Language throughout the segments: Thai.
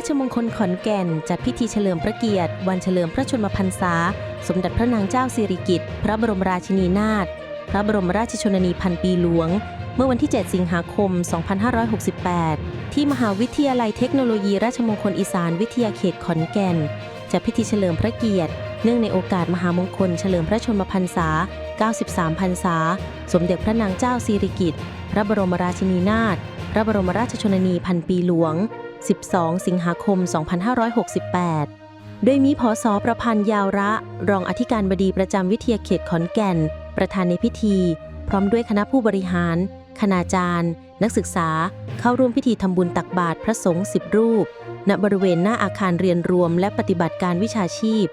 ราชมงคลขอนแก่น จัดพิธีเฉลิมพระเกียรติ วันเฉลิมพระชนมพรรษา สมเด็จพระนางเจ้าสิริกิติ์พระบรมราชินีนาถพระบรมราชชนนีพันปีหลวง เมื่อวันที่ 7 สิงหาคม 2568 ที่มหาวิทยาลัยเทคโนโลยีราชมงคลอีสานวิทยาเขตขอนแก่นจัดพิธีเฉลิมพระเกียรติ เนื่องในโอกาสมหามงคลเฉลิมพระชนมพรรษา 93 พรรษา สมเด็จพระนางเจ้าสิริกิติ์พระบรมราชินีนาถพระบรมราชชนนีพันปีหลวง 12 สิงหาคม 2568 โดยมีพศประพันธ์ยาวระ รองอธิการบดีประจำวิทยาเขตขอนแก่น ประธานในพิธี พร้อมด้วยคณะผู้บริหาร คณาจารย์ นักศึกษา เข้าร่วมพิธีทำบุญตักบาตรพระสงฆ์สิบรูป ณ บริเวณหน้าอาคารเรียนรวม และปฏิบัติการวิชาชีพ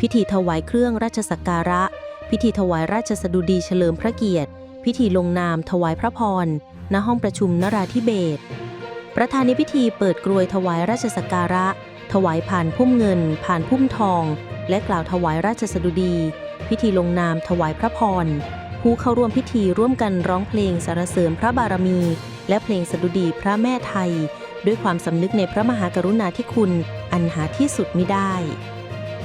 พิธีถวายเครื่องราชสักการะ พิธีถวายราชสดุดีเฉลิมพระเกียรติ พิธีลงนามถวายพระพร ณ ห้องประชุมนราธิเบศร ประธานในพิธีเปิดกรวยถวายราชสักการะ ถวายผ่านพุ่มเงิน ผ่านพุ่มทอง และกล่าวถวายราชสดุดี พิธีลงนามถวายพระพร ผู้เข้าร่วมพิธีร่วมกันร้องเพลงสรรเสริญพระบารมี และเพลงสดุดีพระแม่ไทย ด้วยความสำนึกในพระมหากรุณาธิคุณอันหาที่สุดมิได้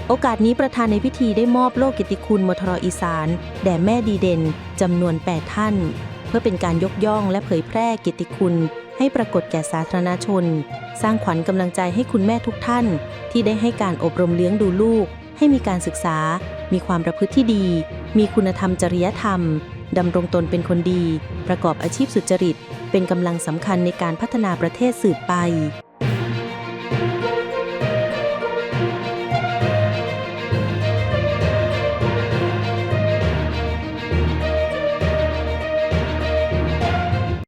โอกาสนี้ประธานในพิธีได้มอบโล่กิติคุณมทรอีสาน แด่แม่ดีเด่นจำนวน 8 ท่าน เพื่อเป็นการยกย่องและเผยแพร่กียรติคุณ ให้ปรากฏแก่สาธารณชน สร้างขวัญกำลังใจให้คุณแม่ทุกท่าน ที่ได้ให้การอบรมเลี้ยงดูลูก ให้มีการศึกษา มีความประพฤติที่ดี มีคุณธรรมจริยธรรมดำรงตนเป็นคนดี ประกอบอาชีพสุจริต เป็นกำลังสำคัญในการพัฒนาประเทศสืบไป